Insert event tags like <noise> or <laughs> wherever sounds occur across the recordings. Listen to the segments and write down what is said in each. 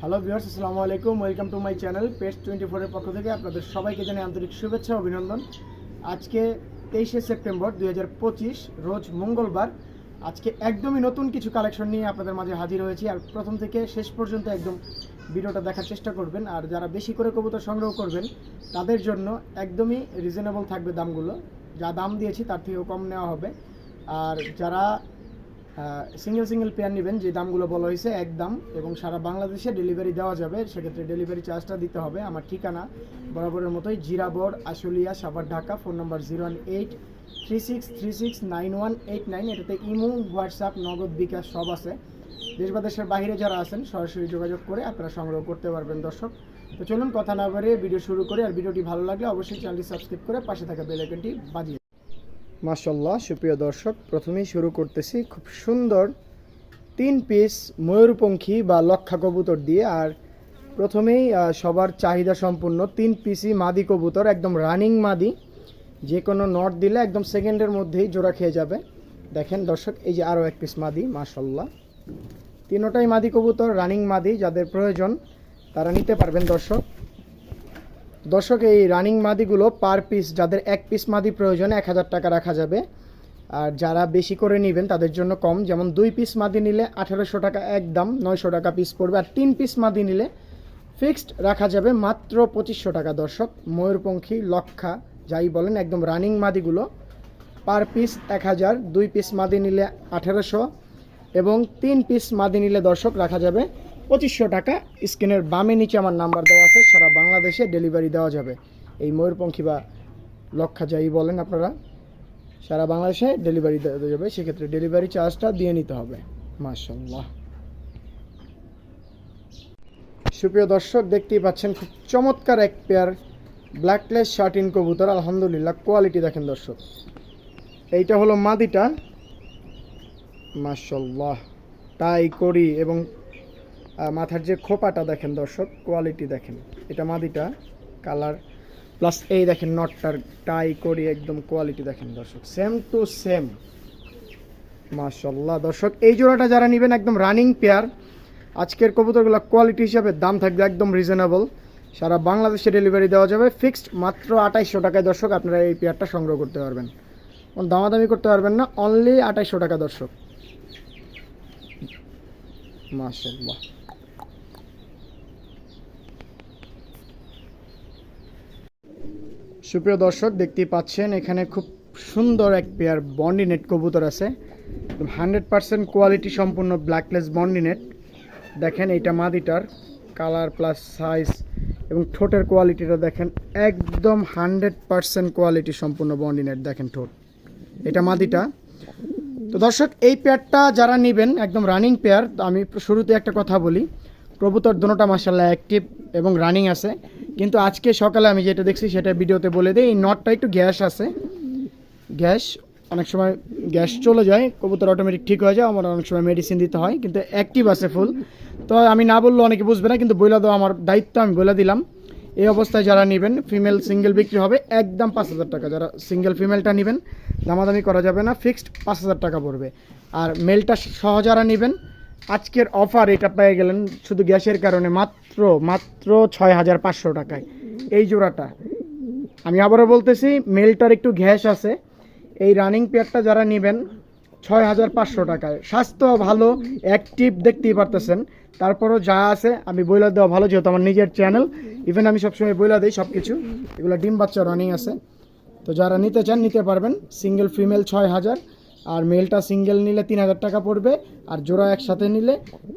Hello viewers, আসসালামু আলাইকুম। Welcome to my channel pest twenty ফোরের পক্ষ থেকে আপনাদের সবাইকে জানাই আন্তরিক শুভেচ্ছা অভিনন্দন। আজকে তেইশে সেপ্টেম্বর দুই হাজার পঁচিশ, রোজ মঙ্গলবার। আজকে একদমই নতুন কিছু কালেকশন নিয়ে আপনাদের মাঝে হাজির হয়েছি। আর প্রথম থেকে শেষ পর্যন্ত একদম ভিডিওটা দেখার চেষ্টা করবেন। আর যারা বেশি করে কবুতর সংগ্রহ করবেন, তাদের জন্য একদমই রিজনেবল থাকবে দামগুলো। যা দাম দিয়েছি, তার থেকেও কম নেওয়া হবে। আর যারা সিঙ্গেল সিঙ্গেল পেয়ার নেবেন, যে দামগুলো বলা হয়েছে, এক দাম, এবং সারা বাংলাদেশে ডেলিভারি দেওয়া যাবে। সেক্ষেত্রে ডেলিভারি চার্জটা দিতে হবে আমার ঠিকানা, বরাবরের মতোই Zirabo, Ashulia, Savar, Dhaka phone number zero one eight three six three six nine one eight nine এটাতে ইমো, হোয়াটসঅ্যাপ, নগদ বিকাশ সব আছে। দেশ বা দেশের বাইরে যারা আছেন, সরাসরি যোগাযোগ করে আপনারা সংগ্রহ করতে পারবেন, দর্শক। তো চলুন কথা না বাড়িয়ে ভিডিও শুরু করে। আর ভিডিওটি ভালো লাগলে অবশ্যই চ্যানেলটি সাবস্ক্রাইব করে পাশে থাকা বেল আইকনটি বাজিয়ে মাশাল্লাহ সুপ্রিয় দর্শক, প্রথমেই শুরু করতেছি খুব সুন্দর তিন পিস ময়ূরপঙ্খী বা লক্ষা কবুতর দিয়ে। আর প্রথমেই সবার চাহিদা সম্পূর্ণ তিন পিসই মাদি কবুতর, একদম রানিং মাদি। যে কোনো নট দিলে একদম সেকেন্ডের মধ্যেই জোড়া খেয়ে যাবে। দেখেন দর্শক, এই যে আরও এক পিস মাদি মাশাল্লাহ তিনোটাই মাদি কবুতর রানিং মাদি, যাদের প্রয়োজন, তারা নিতে পারবেন দর্শক। দর্শক, এই রানিং মাদিগুলো পার পিস যাদের এক পিস মাদি প্রয়োজন, এক হাজার টাকা রাখা যাবে। আর যারা বেশি করে নেবেন, তাদের জন্য কম। যেমন দুই পিস মাদি নিলে আঠারোশো টাকা একদম নয়শো টাকা পিস পড়বে। আর তিন পিস মাদি নিলে ফিক্সড রাখা যাবে মাত্র পঁচিশশো টাকা। দর্শক, ময়ূরপঙ্খী, লক্ষা, যাই বলেন, একদম রানিং মাদিগুলো পার পিস এক হাজার, দুই পিস মাদি নিলে আঠেরোশো এবং তিন পিস মাদি নিলে দর্শক রাখা যাবে পঁচিশশো টাকা। স্ক্রিনের বামে নিচে আমার নাম্বার দেওয়া আছে, সারা বাংলাদেশে ডেলিভারি দেওয়া যাবে। এই ময়ূরপঙ্খী বা লক্ষা বলেন আপনারা, সারা বাংলাদেশে ডেলিভারি দেওয়া যাবে। সেক্ষেত্রে ডেলিভারি চার্জটা দিয়ে নিতে হবে। মাশাল্লাহ সুপ্রিয় দর্শক, দেখতেই পাচ্ছেন খুব চমৎকার এক পেয়ার ব্ল্যাকলেস শার্টিন কবুতর। আলহামদুলিল্লাহ কোয়ালিটি দেখেন দর্শক। এইটা হলো মাদিটা। মাশাল্লাহ টাই করি এবং মাথার যে খোপাটা দেখেন দর্শক কোয়ালিটি দেখেন, এটা মাদিটা কালার প্লাস এই দেখেন নটটার টাই করি একদম কোয়ালিটি দেখেন দর্শক সেম টু সেম মাশাল্লাহ দর্শক, এই জোড়াটা যারা নেবেন একদম রানিং পেয়ার আজকের কবুতরগুলো কোয়ালিটি হিসাবে দাম থাকবে একদম রিজনেবল সারা বাংলাদেশে ডেলিভারি দেওয়া যাবে ফিক্সড মাত্র আঠাইশশো টাকায় দর্শক আপনারা এই পেয়ারটা সংগ্রহ করতে পারবেন। দামাদামি করতে পারবেন না অনলি আঠাইশশো টাকা দর্শক। মাশাল্লাহ সুপ্রিয় দর্শক, দেখতেই পাচ্ছেন, এখানে খুব সুন্দর এক পেয়ার বন্ডিনেট কবুতর আছে। হান্ড্রেড পার্সেন্ট কোয়ালিটি সম্পূর্ণ ব্ল্যাকলেস বন্ডিনেট দেখেন এইটা মাদিটার কালার প্লাস সাইজ এবং ঠোঁটের কোয়ালিটিটা দেখেন, একদম হান্ড্রেড পার্সেন্ট কোয়ালিটি সম্পূর্ণ বন্ডিনেট দেখেন ঠোঁট। এটা মাদিটা। তো দর্শক, এই পেয়ারটা যারা নেবেন, একদম রানিং পেয়ার আমি শুরুতে একটা কথা বলি। কবুতর দোনোটা মাসাল্লাহ অ্যাক্টিভ এবং রানিং আছে। কিন্তু আজকে সকালে আমি যেটা দেখছি সেটা ভিডিওতে বলে দিই, এই নটটা একটু গ্যাস আছে। গ্যাস, অনেক সময় গ্যাস চলে যায়, কবুতর অটোমেটিক ঠিক হয়ে যায়, আমার অনেক সময় মেডিসিন দিতে হয়, কিন্তু অ্যাক্টিভ আছে ফুল তো আমি না বললেও অনেকে বুঝবে না, কিন্তু বইলা দেওয়া আমার দায়িত্ব, আমি বলে দিলাম। এই অবস্থায় যারা নেবেন ফিমেল সিঙ্গেল বিক্রি হবে একদম পাঁচ হাজার টাকা। যারা সিঙ্গেল ফিমেলটা নেবেন, দামাদামি করা যাবে না ফিক্সড পাঁচ হাজার টাকা পড়বে। আর মেলটা সহ যারা নেবেন আজকের অফার এটা পেয়ে গেলেন শুধু গ্যাসের কারণে মাত্র মাত্র ছয় হাজার পাঁচশো টাকায়। এই জোড়াটা। আমি আবারও বলতেছি, মেলটার একটু ঘ্যাস আছে। এই রানিং পেয়ারটা যারা নেবেন ছয় হাজার পাঁচশো টাকায়। স্বাস্থ্য ভালো অ্যাক্টিভ দেখতেই পারতেছেন। তারপরও যা আছে, আমি বইলা দেওয়া ভালো, যেহেতু আমার নিজের চ্যানেল ইভেন আমি সবসময় বইলা দিই সব কিছু এগুলো ডিম বাচ্চা রানিং আছে। তো যারা নিতে চান, নিতে পারবেন। সিঙ্গেল ফিমেল ছয় হাজার আর মেলটা সিঙ্গেল নিলে তিন হাজার টাকা পড়বে, আর জোড়া একসাথে নিলে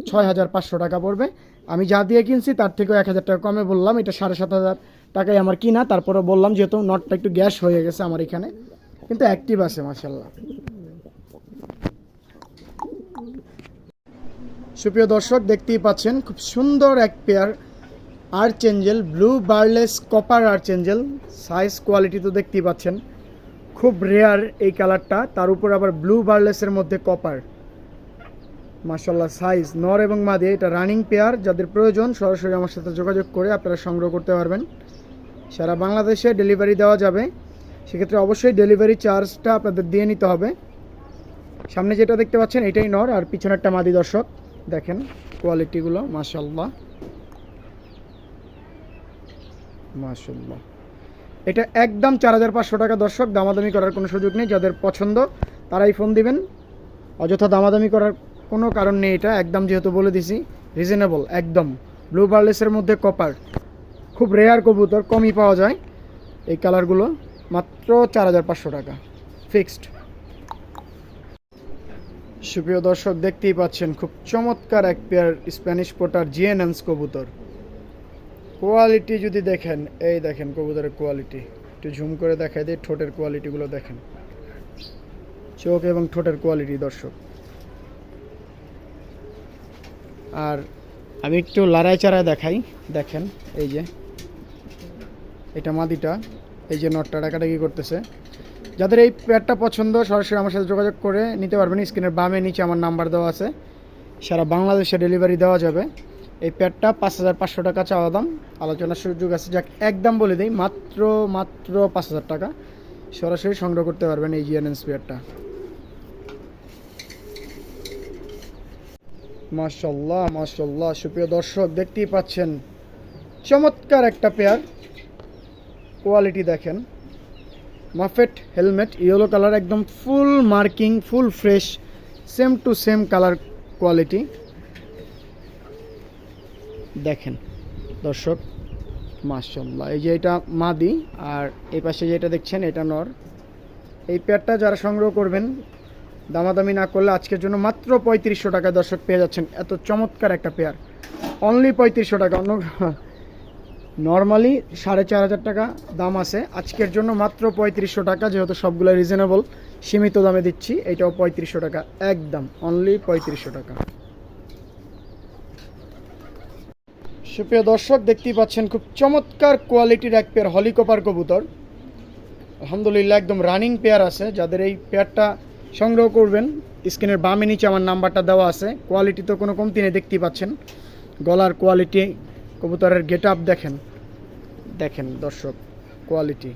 ছয় হাজার পাঁচশো টাকা পড়বে। আমি যা দিয়ে কিনছি তার থেকেও এক হাজার টাকা কমে বললাম, এটা সাড়ে সাত হাজার টাকায় আমার কিনা তারপরে বললাম যেহেতু নটটা একটু গ্যাস হয়ে গেছে আমার এখানে, কিন্তু অ্যাক্টিভ আছে মাসাল্লাহ সুপ্রিয় দর্শক, দেখতেই পাচ্ছেন খুব সুন্দর এক pair archangel blue barless copper archangel size quality তো দেখতেই পাচ্ছেন। খুব রেয়ার এই কালারটা তার উপর আবার ব্লু বার্লেসের মধ্যে কপার মাসাল্লাহ সাইজ নর এবং মাদে, এটা রানিং পেয়ার যাদের প্রয়োজন, সরাসরি আমার সাথে যোগাযোগ করে আপনারা সংগ্রহ করতে পারবেন। সারা বাংলাদেশে ডেলিভারি দেওয়া যাবে। সেক্ষেত্রে অবশ্যই ডেলিভারি চার্জটা আপনাদের দিয়ে নিতে হবে। সামনে যেটা দেখতে পাচ্ছেন, এটাই নর। আর পিছনেরটা মাদি দর্শক। দেখেন কোয়ালিটিগুলো মাসাল্লাহ মাশাল্লাহ এটা একদম চার হাজার পাঁচশো টাকা দর্শক, দামাদামি করার কোনো সুযোগ নেই। যাদের পছন্দ, তারাই ফোন দিবেন। অযথা দামাদামি করার কোনো কারণ নেই এটা। একদম যেহেতু বলে দিছি রিজনেবল একদম। ব্লু বার্লেসের মধ্যে কপার খুব রেয়ার কবুতর, কমই পাওয়া যায়। এই কালারগুলো মাত্র চার হাজার পাঁচশো টাকা ফিক্সড সুপ্রিয় দর্শক, দেখতেই পাচ্ছেন, খুব চমৎকার এক পেয়ার স্প্যানিশ পোটার জিএনএন্স কবুতর। কোয়ালিটি যদি দেখেন, এই দেখেন কবুতরের কোয়ালিটি। একটু ঝুম করে দেখাই দিই, ঠোঁটের কোয়ালিটিগুলো দেখেন। চোখ এবং ঠোঁটের কোয়ালিটি, দর্শক। আর আমি একটু লড়াই চাড়ায় দেখাই, দেখেন, এই যে। এটা মাদিটা, এই যে নটটা ডাকাডাকি করতেছে। যাদের এই প্যাডটা পছন্দ, সরাসরি আমার সাথে যোগাযোগ করে নিতে পারবেন। স্ক্রিনের বামে নিচে আমার নাম্বার দেওয়া আছে। সারা বাংলাদেশে ডেলিভারি দেওয়া যাবে। এই প্যাডটা পাঁচ হাজার পাঁচশো টাকা চাওয়া দাম। আলোচনার সুযোগ আছে, যাক একদম বলে দিই, মাত্র মাত্র পাঁচ হাজার টাকা। সরাসরি সংগ্রহ করতে পারবেন এই জিএনএস প্যাডটা মাশাল্লাহ মাশাল্লাহ সুপ্রিয় দর্শক, দেখতেই পাচ্ছেন, চমৎকার একটা পেয়ার কোয়ালিটি দেখেন। মাফেট হেলমেট ইয়েলো কালার একদম full marking full fresh same to same colour quality দেখেন, দর্শক মাশাল্লাহ এই যে এটা মাদি আর এই পাশে যেটা দেখছেন, এটা নর। এই পেয়ারটা যারা সংগ্রহ করবেন, দামাদামি না করলে আজকের জন্য মাত্র পঁয়ত্রিশশো টাকা দর্শক পেয়ে যাচ্ছেন। এত চমৎকার একটা পেয়ার। অনলি পঁয়ত্রিশশো টাকা, অন্য <laughs> নর্মালি সাড়ে চার হাজার টাকা দাম আছে। আজকের জন্য মাত্র পঁয়ত্রিশশো টাকা, যেহেতু সবগুলো রিজনেবল সীমিত দামে দিচ্ছি, এটাও পঁয়ত্রিশশো টাকা, একদম অনলি পঁয়ত্রিশশো টাকা। সুপ্রিয় দর্শক, দেখতেই পাচ্ছেন খুব চমৎকার কোয়ালিটির এক পেয়ার হলিকপার কবুতর। আলহামদুলিল্লাহ একদম রানিং পেয়ার আছে, যাদের এই পেয়ারটা সংগ্রহ করবেন, স্ক্রিনের বামে নিচে আমার নাম্বারটা দেওয়া আছে, কোয়ালিটি তো কোনো কমতি নেই, দেখতেই পাচ্ছেন। গলার কোয়ালিটি, কবুতরের গেট আপ দেখেন দেখেন দর্শক, কোয়ালিটি।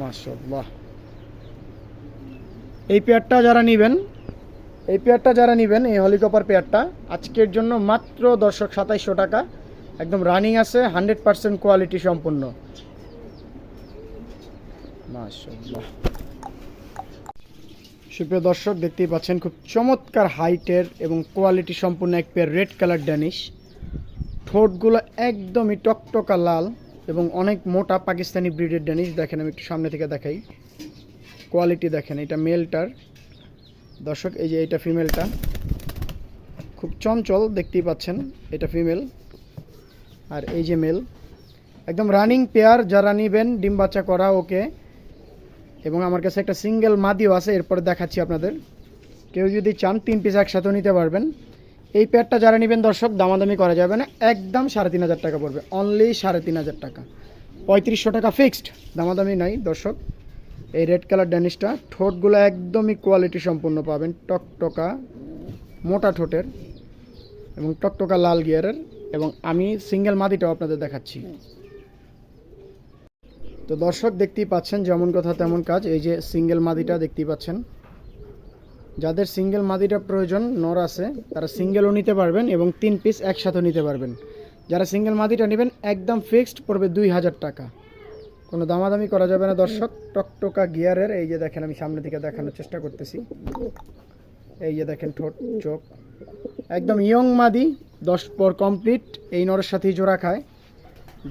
মাশাল্লাহ এই পেয়ারটা যারা নেবেন এই পেয়ারটা যারা নেবেন, এই হলিকপার পেয়ারটা, আজকের জন্য মাত্র দর্শক সাতাইশশো টাকা। একদম রানিং আছে হান্ড্রেড পার্সেন্ট কোয়ালিটি সম্পূর্ণ। সুপ্রিয় দর্শক, দেখতেই পাচ্ছেন খুব চমৎকার হাইটের এবং কোয়ালিটি সম্পূর্ণ এক পেয়ার রেড কালার ড্যানিশ ঠোঁটগুলো একদমই টকটকা লাল এবং অনেক মোটা পাকিস্তানি ব্রিডের ড্যানিশ দেখেন, আমি একটু সামনে থেকে দেখাই। কোয়ালিটি দেখেন, এটা মেলটার দর্শক, এই যে এটা ফিমেলটা। খুব চঞ্চল দেখতেই পাচ্ছেন, এটা ফিমেল। আর এই যে মেল। একদম রানিং পেয়ার যারা নিবেন, ডিম বাচ্চা করা ওকে। এবং আমার কাছে একটা সিঙ্গেল মাদিও আছে, এরপরে দেখাচ্ছি আপনাদের। কেউ যদি চান, তিন পিস একসাথেও নিতে পারবেন। এই পেয়ারটা যারা নেবেন, দর্শক, দামাদামি করা যাবে না। একদম সাড়ে তিন হাজার টাকা পড়বে। অনলি সাড়ে তিন হাজার টাকা। পঁয়ত্রিশশো টাকা ফিক্সড দামাদামি নাই, দর্শক। এই রেড কালার ড্যানিশটা ঠোঁটগুলো একদমই কোয়ালিটি সম্পূর্ণ পাবেন, টকটকা, মোটা ঠোঁটের এবং টকটকা লাল গিয়ারের এবং আমি সিঙ্গেল মাদিটাও আপনাদের দেখাচ্ছি। তো দর্শক, দেখতেই পাচ্ছেন যেমন কথা তেমন কাজ, এই যে সিঙ্গেল মাদিটা দেখতেই পাচ্ছেন। যাদের সিঙ্গেল মাদিটা প্রয়োজন, নর আছে, তারা সিঙ্গেলও নিতে পারবেন এবং তিন পিস একসাথে নিতে পারবেন। যারা সিঙ্গেল মাদিটা নেবেন, একদম ফিক্সড পড়বে দুই হাজার টাকা। কোনো দামাদামি করা যাবে না, দর্শক। টকটকা গিয়ারের, এই যে দেখেন আমি সামনে থেকে দেখানোর চেষ্টা করতেছি। এই যে দেখেন ঠোঁট, চোখ। একদম ইয়ং মাদি, দশ পর কমপ্লিট, এই নরের সাথেই জোড়া খায়।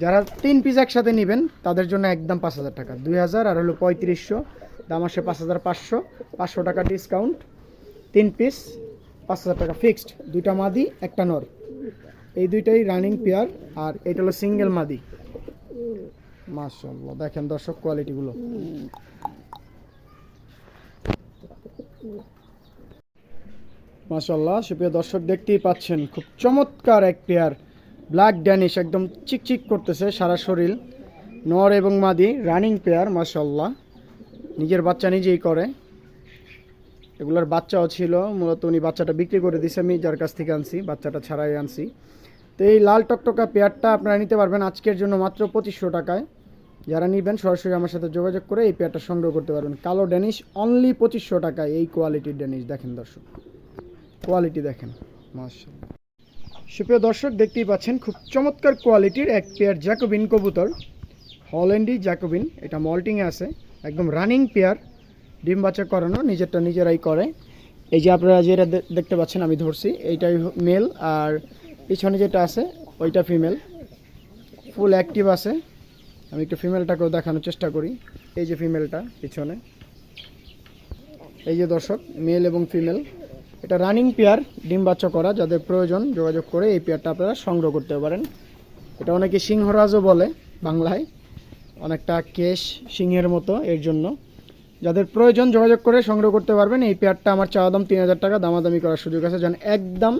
যারা তিন পিস একসাথে নেবেন, তাদের জন্য একদম পাঁচ হাজার টাকা। দুই হাজার আর হলো পঁয়ত্রিশশো, দাম আসে পাঁচ হাজার পাঁচশো পাঁচশো টাকা ডিসকাউন্ট তিন পিস, পাঁচ হাজার টাকা ফিক্সড দুইটা মাদি, একটা নর। এই দুইটাই রানিং পেয়ার আর এটা হলো সিঙ্গেল মাদি। মাশাল্লাহ দেখেন দর্শক সুপ্রিয় দর্শক, দেখতেই পাচ্ছেন, খুব চমৎকার এক ব্ল্যাক ড্যানিশ একদম চিকচিক করতেছে সারা শরীর। নর এবং মাদি রানিং পেয়ার মাশাল্লাহ নিজের বাচ্চা নিজেই করে। এগুলোর বাচ্চাও ছিল, মূলত উনি বাচ্চাটা বিক্রি করে দিছে আমি যার কাছ থেকে আনছি, বাচ্চাটা ছাড়াই আনছি। তো এই লাল টকটকা পেয়ারটা আপনারা নিতে পারবেন আজকের জন্য মাত্র পঁচিশশো টাকায়। যারা নিবেন সরাসরি আমার সাথে যোগাযোগ করে এই পেয়ারটা সংগ্রহ করতে পারবেন। কালো ড্যানিশ অনলি পঁচিশশো টাকায় এই কোয়ালিটির ড্যানিশ দেখেন দর্শক। কোয়ালিটি দেখেন মাশাল্লাহ সুপ্রিয় দর্শক, দেখতেই পাচ্ছেন খুব চমৎকার কোয়ালিটির এক পেয়ার জ্যাকোবিন কবুতর। হল্যান্ডি জ্যাকোবিন, এটা মল্টিংয়ে আছে, একদম রানিং পেয়ার, ডিম বাচ্চা করানো, নিজেরটা নিজেরাই করে। এই যে আপনারা যেটা দেখতে পাচ্ছেন আমি ধরছি, এইটাই মেল আর পিছনে যেটা আছে, ওইটা ফিমেল ফুল অ্যাক্টিভ আছে। আমি একটু ফিমেলটাকেও দেখানোর চেষ্টা করি। এই যে ফিমেলটা পিছনে। এই যে দর্শক মেল এবং ফিমেল এটা রানিং পেয়ার ডিম বাচ্চা করা, যাদের প্রয়োজন যোগাযোগ করে এই পেয়ারটা আপনারা সংগ্রহ করতে পারেন। এটা অনেকে সিংহরাজও বলে বাংলায়। অনেকটা কেশ সিংহের মতো এর জন্য। যাদের প্রয়োজন যোগাযোগ করে সংগ্রহ করতে পারবেন, এই পেয়ারটা আমার চাওয়া দাম তিন হাজার টাকা, দামাদামি করার সুযোগ আছে। যেন একদম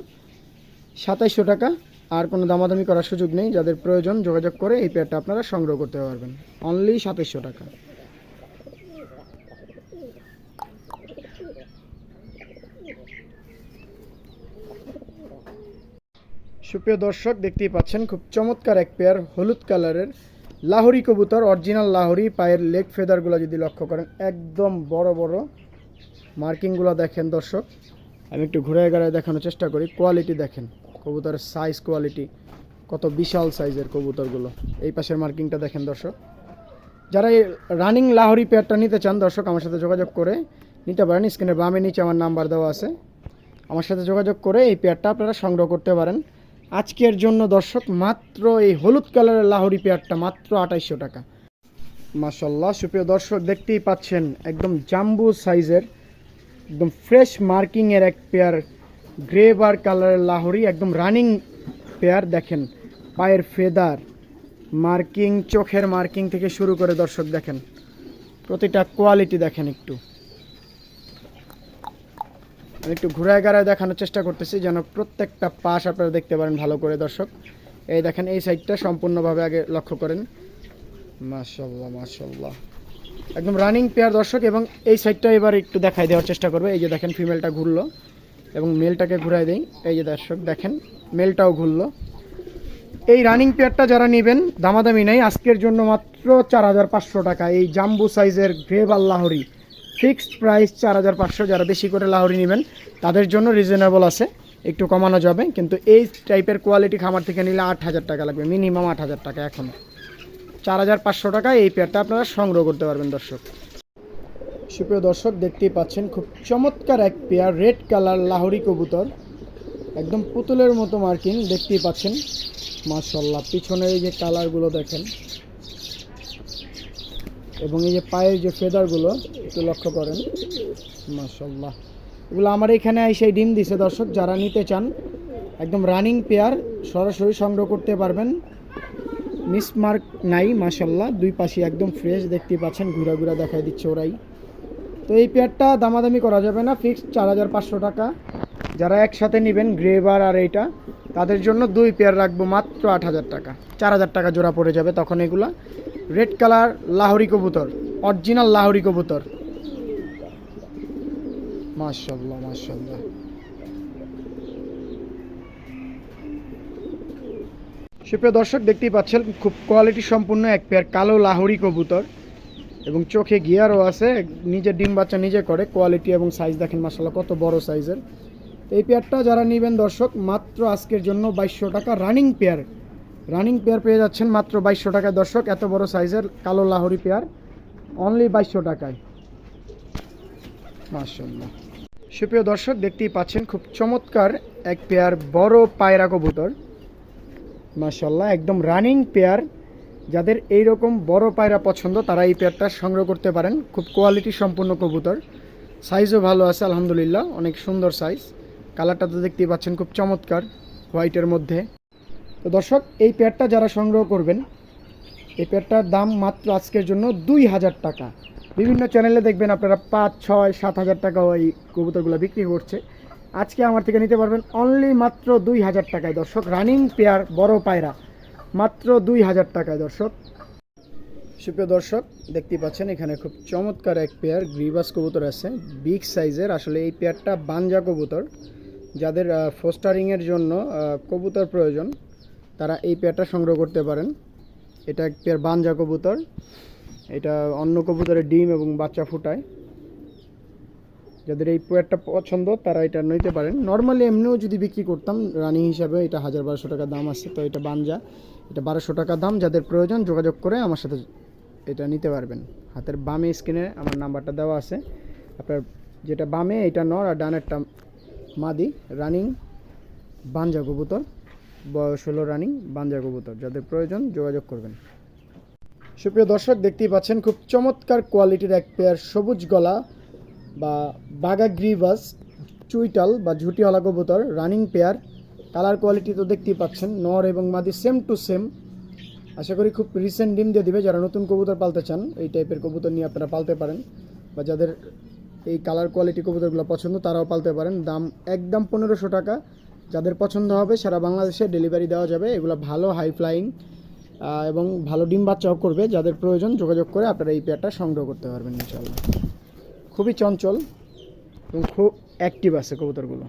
সাতাইশশো টাকা। আর কোনো দামাদামি করার সুযোগ নেই। যাদের প্রয়োজন যোগাযোগ করে এই পেয়ারটা আপনারা সংগ্রহ করতে পারবেন। অনলি সাতাইশশো টাকা। সুপ্রিয় দর্শক, দেখতেই পাচ্ছেন খুব চমৎকার এক পেয়ার হলুদ কালারের লাহরি কবুতর অরিজিনাল লাহরি, পায়ের লেগ ফেদারগুলো যদি লক্ষ্য করেন, একদম বড় বড় মার্কিংগুলো দেখেন দর্শক। আমি একটু ঘুরে ঘুরায় দেখানোর চেষ্টা করি কোয়ালিটি দেখেন। কবুতরের সাইজ কোয়ালিটি কত বিশাল সাইজের কবুতরগুলো। এই পাশের মার্কিংটা দেখেন দর্শক। যারা এই রানিং লাহোরি পেয়ারটা নিতে চান দর্শক, আমার সাথে যোগাযোগ করে নিতে পারেন। স্ক্রিনের বামে নিচে আমার নাম্বার দেওয়া আছে। আমার সাথে যোগাযোগ করে এই পেয়ারটা আপনারা সংগ্রহ করতে পারেন। আজকের জন্য দর্শক, মাত্র এই হলুদ কালারের লাহোরি পেয়ারটা মাত্র আঠাইশশো টাকা। মাসাল্লাহ সুপ্রিয় দর্শক, দেখতেই পাচ্ছেন, একদম জাম্বু সাইজের একদম ফ্রেশ মার্কিংয়ের এক পেয়ার গ্রে বার কালারের লাহরি, একদম রানিং পেয়ার, দেখেন, পায়ের ফেদার, মার্কিং, চোখের মার্কিং থেকে শুরু করে দর্শক দেখেন, প্রতিটা কোয়ালিটি দেখেন একটু। আমি একটু ঘুরায় গাড়ায় দেখানোর চেষ্টা করতেছি, যেন প্রত্যেকটা পাশ আপনারা দেখতে পারেন ভালো করে, দর্শক। এই দেখেন, এই সাইডটা সম্পূর্ণভাবে আগে লক্ষ্য করেন। মাশাল্লাহ মাশাল্লাহ একদম রানিং পেয়ার, দর্শক, এবং এই সাইডটা এবার একটু দেখাই দেওয়ার চেষ্টা করবে। এই যে দেখেন, ফিমেলটা ঘুরলো। এবং মেলটাকে ঘুরাই দেই। এই যে দর্শক, দেখেন, মেলটাও ঘুরলো। এই রানিং পেয়ারটা যারা নেবেন, দামাদামি নেই। আজকের জন্য মাত্র চার হাজার পাঁচশো টাকা। এই জাম্বু সাইজের গ্রেভাল লাহরি ফিক্সড প্রাইস চার হাজার পাঁচশো, যারা বেশি করে লাহরি নেবেন, তাদের জন্য রিজনেবল আছে। একটু কমানো যাবে, কিন্তু এই টাইপের কোয়ালিটি খামার থেকে নিলে আট হাজার টাকা লাগবে। মিনিমাম আট হাজার টাকা এখনও চার হাজার পাঁচশো টাকা এই পেয়ারটা আপনারা সংগ্রহ করতে পারবেন, দর্শক। সুপ্রিয় দর্শক, দেখতেই পাচ্ছেন খুব চমৎকার এক পেয়ার রেড কালার লাহোরি কবুতর। একদম পুতুলের মতো মার্কিং, দেখতেই পাচ্ছেন। মাশাল্লাহ পিছনে এই যে কালারগুলো দেখেন। এবং এই যে পায়ের যে ফেদারগুলো একটু লক্ষ্য করেন। মাশাল্লাহ এগুলো আমার এখানে সেই ডিম দিছে দর্শক, যারা নিতে চান, একদম রানিং পেয়ার সরাসরি সংগ্রহ করতে পারবেন। মিসমার্ক নাই মাশাল্লাহ দুই পাশে একদম ফ্রেশ দেখতে পাচ্ছেন, ঘুরা ঘুরা দেখাই দিচ্ছে ওরাই। তো এই পেয়ারটা দামাদামি করা যাবে না ফিক্সড চার হাজার পাঁচশো টাকা। যারা একসাথে নেবেন গ্রেভার আর এইটা, তাদের জন্য দুই পেয়ার রাখব মাত্র আট হাজার টাকা। চার হাজার টাকা জোড়া পড়ে যাবে তখন এগুলা। রেড কালার লাহরি কবুতর, অরিজিনাল লাহরি কবুতর। মাশাল্লাহ মাশাল্লাহ সুপ্রিয় দর্শক, দেখতেই পাচ্ছেন, খুব কোয়ালিটি সম্পূর্ণ এক পেয়ার কালো লাহরি কবুতর। এবং চোখে গিয়ারও আছে, নিজে ডিম বাচ্চা নিজে করে কোয়ালিটি এবং সাইজ দেখেন মাসাল্লাহ কত বড় সাইজের এই পেয়ারটা যারা নেবেন দর্শক, মাত্র আজকের জন্য বাইশশো টাকা রানিং পেয়ার রানিং পেয়ার পেয়ে যাচ্ছেন মাত্র বাইশশো টাকায় দর্শক, এত বড় সাইজের কালো লাহরি পেয়ার অনলি বাইশশো টাকায়। মাশাল্লাহ সুপ্রিয় দর্শক, দেখতেই পাচ্ছেন খুব চমৎকার এক পেয়ার বড় পায়রা কবুতর। মাশাল্লাহ একদম রানিং পেয়ার যাদের এই রকম বড় পায়রা পছন্দ, তারা এই পেয়ারটা সংগ্রহ করতে পারেন। খুব কোয়ালিটি সম্পূর্ণ কবুতর। সাইজও ভালো আছে, আলহামদুলিল্লাহ। অনেক সুন্দর সাইজ কালারটা তো দেখতেই পাচ্ছেন, খুব চমৎকার হোয়াইটের মধ্যে। তো দর্শক, এই পেয়ারটা যারা সংগ্রহ করবেন, এই পেয়ারটার দাম মাত্র আজকের জন্য দুই হাজার টাকা। বিভিন্ন চ্যানেলে দেখবেন আপনারা পাঁচ, ছয়, সাত হাজার টাকা ওই কবুতরগুলো বিক্রি করছে। আজকে আমার থেকে নিতে পারবেন অনলি মাত্র দুই হাজার টাকায়। দর্শক রানিং পেয়ার, বড় পায়রা। মাত্র দুই হাজার টাকায়, দর্শক। সুপ্রিয় দর্শক, দেখতে পাচ্ছেন এখানে খুব চমৎকার এক পেয়ার গ্রিবাস কবুতর আছে। বিগ সাইজের আসলে এই পেয়ারটা বানজা কবুতর। যাদের ফোস্টারিংয়ের জন্য কবুতর প্রয়োজন, তারা এই পেয়ারটা সংগ্রহ করতে পারেন। এটা এক পেয়ার বানজা কবুতর। এটা অন্য কবুতরের ডিম এবং বাচ্চা ফুটায়। যাদের এই পেয়ারটা পছন্দ, তারা এটা নিতে পারেন। নর্মালি এমনিও যদি বিক্রি করতাম, রানিং হিসাবে এটা হাজার বারোশো টাকা দাম আছে, তো এটা বানজা। এটা বারোশো টাকা দাম, যাদের প্রয়োজন যোগাযোগ করে আমার সাথে এটা নিতে পারবেন। হাতের বামে স্ক্রিনে আমার নাম্বারটা দেওয়া আছে। আপনার যেটা বামে, এটা নর আর ডানেরটা মাদি, রানিং বানজা কবুতর। বয়স হলো রানিং বানজা কবুতর। যাদের প্রয়োজন যোগাযোগ করবেন। সুপ্রিয় দর্শক, দেখতেই পাচ্ছেন, খুব চমৎকার কোয়ালিটির এক পেয়ার সবুজ গলা বা বাগা গ্রিভাস চুইটাল বা ঝুটিওয়ালা কবুতর, রানিং পেয়ার, কালার কোয়ালিটি তো দেখতেই পাচ্ছেন, নর এবং মাদি সেম টু সেম। আশা করি খুব রিসেন্ট ডিম দিয়ে দিবে, যারা নতুন কবুতর পালতে চান, এই টাইপের কবুতর নিয়ে আপনারা পালতে পারেন। বা যাদের এই কালার কোয়ালিটি কবুতরগুলো পছন্দ, তারাও পালতে পারেন। দাম একদম পনেরোশো টাকা। যাদের পছন্দ হবে, সারা বাংলাদেশে ডেলিভারি দেওয়া যাবে। এগুলো ভালো হাই ফ্লাইং এবং ভালো ডিম বাচ্চাও করবে। যাদের প্রয়োজন, যোগাযোগ করে আপনারা এই পেয়ারটা সংগ্রহ করতে পারবেন ইনশাল্লাহ খুবই চঞ্চল এবং খুব অ্যাক্টিভ আছে কবুতরগুলো।